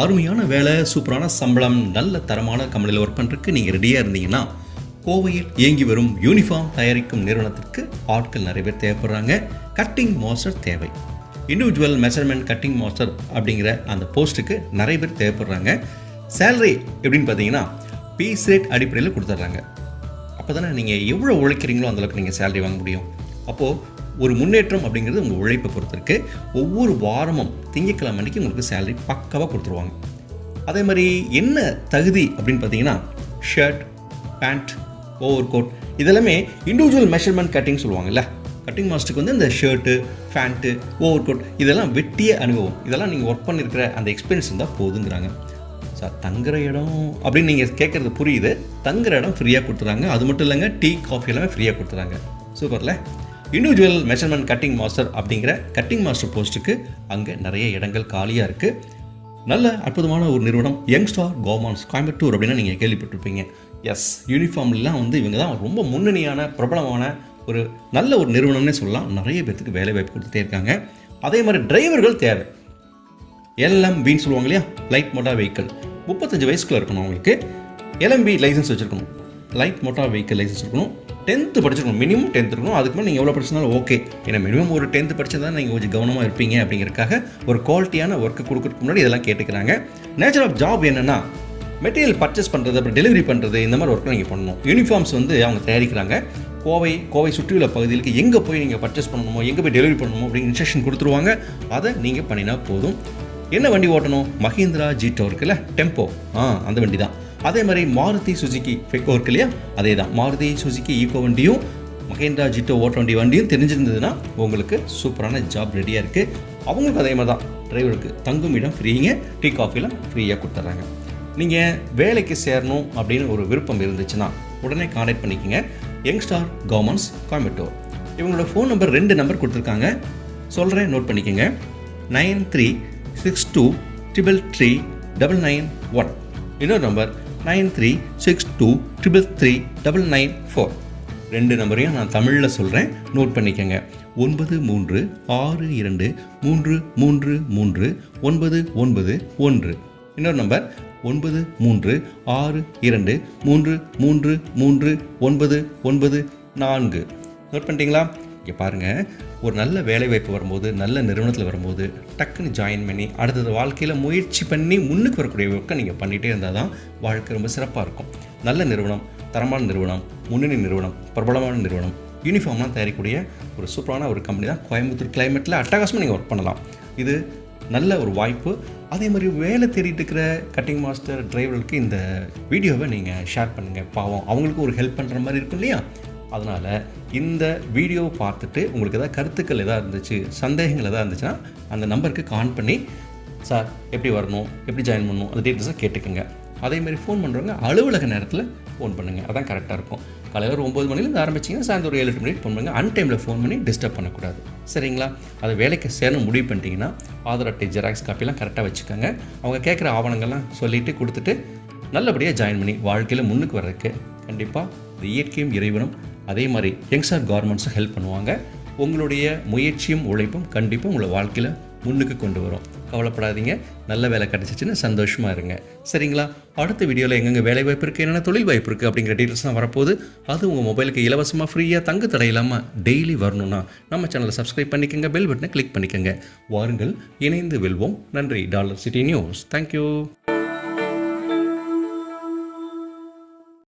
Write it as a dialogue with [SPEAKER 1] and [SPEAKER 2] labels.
[SPEAKER 1] அருமையான வேலை சூப்பரான சம்பளம் நல்ல தரமான கம்பெனியில் ஒர்க் பண்ணுறதுக்கு நீங்கள் ரெடியாக இருந்தீங்கன்னா கோவையில் இயங்கி வரும் யூனிஃபார்ம் தயாரிக்கும் நிறுவனத்திற்கு ஆட்கள் நிறைய பேர் தேவைப்படுறாங்க. கட்டிங் மாஸ்டர் தேவை. இண்டிவிஜுவல் மெஷர்மெண்ட் கட்டிங் மாஸ்டர் அப்படிங்கிற அந்த போஸ்ட்டுக்கு நிறைய பேர் தேவைப்படுறாங்க. சேலரி எப்படின்னு பார்த்தீங்கன்னா பீஸ் ரேட் அடிப்படையில் கொடுத்துட்றாங்க. அப்போ தானே நீங்கள் எவ்வளோ உழைக்கிறீங்களோ அந்தளவுக்கு நீங்கள் சேலரி வாங்க முடியும். அப்போது ஒரு முன்னேற்றம் அப்படிங்கிறது உங்கள் உழைப்பை பொறுத்திருக்கு. ஒவ்வொரு வாரமும் திங்கக்கிழமை அன்னைக்கு உங்களுக்கு சேலரி பக்காவாக கொடுத்துருவாங்க. அதே மாதிரி என்ன தகுதி அப்படின்னு பார்த்தீங்கன்னா ஷர்ட் பேண்ட் ஓவர் கோட் இதெல்லாமே இண்டிவிஜுவல் மெஷர்மெண்ட் கட்டிங் சொல்லுவாங்கல்ல. கட்டிங் மாஸ்டருக்கு வந்து இந்த ஷர்ட்டு ஃபேண்ட்டு ஓவர் கோட் இதெல்லாம் வெட்டிய அனுபவம். இதெல்லாம் நீங்கள் ஒர்க் பண்ணியிருக்கிற அந்த எக்ஸ்பீரியன்ஸ் இருந்தால் போதுங்கிறாங்க. சார் தங்குற இடம் அப்படின்னு நீங்கள் கேட்குறது புரியுது. தங்குற இடம் ஃப்ரீயாக கொடுத்துறாங்க. அது மட்டும் இல்லைங்க டீ காஃபி எல்லாமே ஃப்ரீயாக கொடுத்துறாங்க. சூப்பரில்? இண்டிவிஜுவல் மெஷர்மெண்ட் கட்டிங் மாஸ்டர் அப்படிங்கிற கட்டிங் மாஸ்டர் போஸ்ட்டுக்கு அங்கே நிறைய இடங்கள் காலியாக இருக்குது நல்ல அற்புதமான ஒரு நிறுவனம் யங்ஸ்டார் கோமான்ஸ் கோயம்புத்தூர் அப்படின்னா நீங்கள் கேள்விப்பட்டிருப்பீங்க. எஸ் யூனிஃபார்ம்லாம் வந்து இவங்க தான் ரொம்ப முன்னணியான பிரபலமான ஒரு நல்ல ஒரு நிறுவனம்னே சொல்லலாம். நிறைய பேர்த்துக்கு வேலை வாய்ப்பு கொடுத்துட்டே இருக்காங்க. அதே மாதிரி டிரைவர்கள் தேவை. எல்எம்பின்னு சொல்லுவாங்க இல்லையா? லைட் மோட்டார் வெஹிக்கிள் முப்பத்தஞ்சு வயசுக்குள்ள இருக்கணும் அவங்களுக்கு. எல்எம்பி லைசன்ஸ் வச்சுருக்கணும். லைட் மோட்டார் வெஹிக்கிள் லைசன்ஸ் இருக்கணும் டென்த்து படிச்சிருக்கணும். மினிமம் டென்த் இருக்கணும். அதுக்கு மேலே நீங்கள் எவ்வளோ படிச்சிருந்தாலும் ஓகே ஏன்னா மினிமம் ஒரு டென்த்து படிச்சதா நீங்கள் கொஞ்சம் கவனமாக இருப்பீங்க அப்படிங்கிறதுக்காக ஒரு குவாலிட்டியான ஒர்க்கு கொடுக்கறதுக்கு முன்னாடி இதெல்லாம் கேட்டுக்கிறாங்க. நேச்சர் ஆஃப் ஜாப் என்னென்னா மெட்டீரியல் பர்ச்சேஸ் பண்ணுறது அப்புறம் டெலிவரி பண்ணுறது இந்த மாதிரி ஒர்க்கெலாம் நீங்கள் பண்ணணும். யூனிஃபார்ம்ஸ் வந்து அவங்க தயாரிக்கிறாங்க. கோவை கோவை சுற்றியுள்ள பகுதிகளுக்கு எங்கே போய் நீங்கள் பர்ச்சேஸ் பண்ணணுமோ எங்கே போய் டெலிவரி பண்ணணுமோ அப்படின்னு இன்ஸ்ட்ரக்ஷன் கொடுத்துருவாங்க. அதை நீங்கள் பண்ணினா போதும். என்ன வண்டி ஓட்டணும்? மஹிந்திரா ஜீட்டோ இருக்குல்ல? டெம்போ ஆ அந்த வண்டி தான் அதே மாதிரி மாருதி சுசுகி ஃபெக்கோ இருக்கு இல்லையா? அதே தான் மாருதி சுசுகி ஈகோ வண்டியும் மஹேந்திரா ஜிட்டோ ஓட்ட வண்டி வண்டியும் தெரிஞ்சிருந்ததுன்னா உங்களுக்கு சூப்பரான ஜாப் ரெடியாக இருக்குது அவங்களுக்கு அதே மாதிரி தான் டிரைவருக்கு தங்கும் இடம் ஃப்ரீங்க டீ காஃபிலாம் ஃப்ரீயாக கொடுத்துட்றாங்க. நீங்கள் வேலைக்கு சேரணும் அப்படின்னு ஒரு விருப்பம் இருந்துச்சுன்னா உடனே கான்டாக்ட் பண்ணிக்கோங்க. யங்ஸ்டார் கவர்மெண்ட்ஸ் கோயம்புத்தூர் இவங்களோட ஃபோன் நம்பர் ரெண்டு நம்பர் கொடுத்துருக்காங்க. சொல்கிறேன் நோட் பண்ணிக்கோங்க. Nine three six two triple three double nine one இன்னொரு number nine three six two triple three double nine four. ரெண்டு நம்பரையும் நான் தமிழில் சொல்கிறேன் நோட் பண்ணிக்கோங்க. ஒன்பது மூன்று ஆறு இரண்டு மூன்று மூன்று மூன்று ஒன்பது ஒன்பது ஒன்று. இன்னொரு நம்பர். ஒன்பது மூன்று ஆறு இரண்டு மூன்று மூன்று மூன்று ஒன்பது ஒன்பது நான்கு. நோட் பண்ணிட்டீங்களா? இங்கே பாருங்கள் ஒரு நல்ல வேலை வாய்ப்பு வரும்போது நல்ல நிறுவனத்தில் வரும்போது டக்குன்னு ஜாயின் பண்ணி அடுத்தது வாழ்க்கையில் முயற்சி பண்ணி முன்னுக்கு வரக்கூடிய ஒர்க்கை நீங்கள் பண்ணிகிட்டே இருந்தால் தான் வாழ்க்கை ரொம்ப சிறப்பாக இருக்கும். நல்ல நிறுவனம் தரமான நிறுவனம் முன்னணி நிறுவனம் பிரபலமான நிறுவனம் யூனிஃபார்ம்லாம் தயாரிக்கக்கூடிய ஒரு சூப்பரான ஒரு கம்பெனி தான் கோயம்புத்தூர் கிளைமேட்டில் அட்டகாசமாக நீங்கள் ஒர்க் பண்ணலாம். இது நல்ல ஒரு வாய்ப்பு. அதே மாதிரி வேலை தேடிட்டு இருக்கிற கட்டிங் மாஸ்டர் டிரைவர்களுக்கு இந்த வீடியோவை நீங்கள் ஷேர் பண்ணுங்கள் பாவம் அவங்களுக்கும் ஒரு ஹெல்ப் பண்ணுற மாதிரி இருக்கும் இல்லையா? அதனால் இந்த வீடியோவை பார்த்துட்டு உங்களுக்கு எதாவது கருத்துக்கள் எதாவது இருந்துச்சு சந்தேகங்கள் எதாவது இருந்துச்சுன்னா அந்த நம்பருக்கு கான் பண்ணி சார் எப்படி வரணும்? எப்படி ஜாயின் பண்ணணும்? அந்த டீட்டெயில்ஸாக கேட்டுக்கோங்க. அதே மாதிரி ஃபோன் பண்ணுறவங்க அலுவலக நேரத்தில் ஃபோன் பண்ணுங்கள் அதான் கரெக்டாக இருக்கும். காலையில் ஒம்பது மணிலேருந்து ஆரம்பிச்சிங்கன்னா சாயந்தரம் ஒரு ஏழு எட்டு மணிக்கு ஃபோன் பண்ணுங்கள் அன் டைமில் ஃபோன் பண்ணி டிஸ்டர்ப் பண்ணக்கூடாது. சரிங்களா? அது வேலைக்கு சேரணும் முடிவு பண்ணிட்டீங்கன்னா ஆதார் அட்டை ஜெராக்ஸ் காப்பிலாம் கரெக்டாக வச்சுக்கோங்க. அவங்க கேட்குற ஆவணங்கள்லாம் சொல்லிவிட்டு கொடுத்துட்டு நல்லபடியாக ஜாயின் பண்ணி வாழ்க்கையில் முன்னுக்கு வர்றதுக்கு கண்டிப்பாக இந்த இயற்கையும் இறைவனும் அதே மாதிரி யங்ஸ்டார் கார்மெண்ட்ஸும் ஹெல்ப் பண்ணுவாங்க. உங்களுடைய முயற்சியும் உழைப்பும் கண்டிப்பாக உங்களை வாழ்க்கையில் முன்னுக்கு கொண்டு வரும். கவலைப்படாதீங்க. நல்ல வேலை கிடச்சிச்சின்னு சந்தோஷமாக இருங்க. சரிங்களா? அடுத்த வீடியோவில் எங்கெங்கே வேலை வாய்ப்பு இருக்குது என்னென்ன தொழில் வாய்ப்பு இருக்குது அப்படிங்கிற டீட்டெயில்ஸ்லாம் வரப்போகுது. அது உங்கள் மொபைலுக்கு இலவசமாக ஃப்ரீயாக தங்கு தடையில்லாமல் டெய்லி வரணும்னா நம்ம சேனலை சப்ஸ்கிரைப் பண்ணிக்கோங்க பெல் பட்டனை கிளிக் பண்ணிக்கோங்க. வாருங்கள் இணைந்து வெல்வோம். நன்றி. Dollar city news. தேங்க்யூ